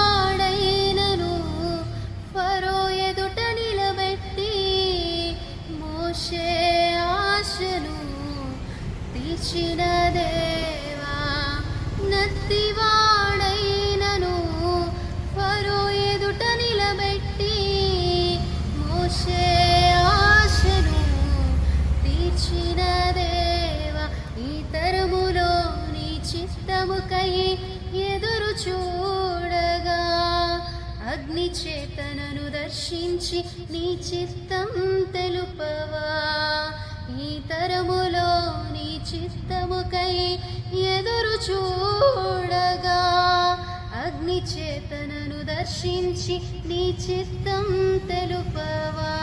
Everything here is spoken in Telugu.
నత్తివాడైనను ఫరో ఎదుట నిలబెట్టి మోషే ఆశను తీర్చిన దేవా నత్తివాడైనను ఫరో ఎదుట నిలబెట్టి మోషే ఆశను తీర్చిన దేవా ఈ తరములో నీ చిత్తముకై ఎదురు చూడగా అగ్ని చేతనను దర్శించి నీ చిత్తం తెలుపవా? ఈ తరములో నీ చిత్తముకై ఎదురు చూడగా అగ్ని చేతనను దర్శించి నీ చిత్తం తెలుపవా?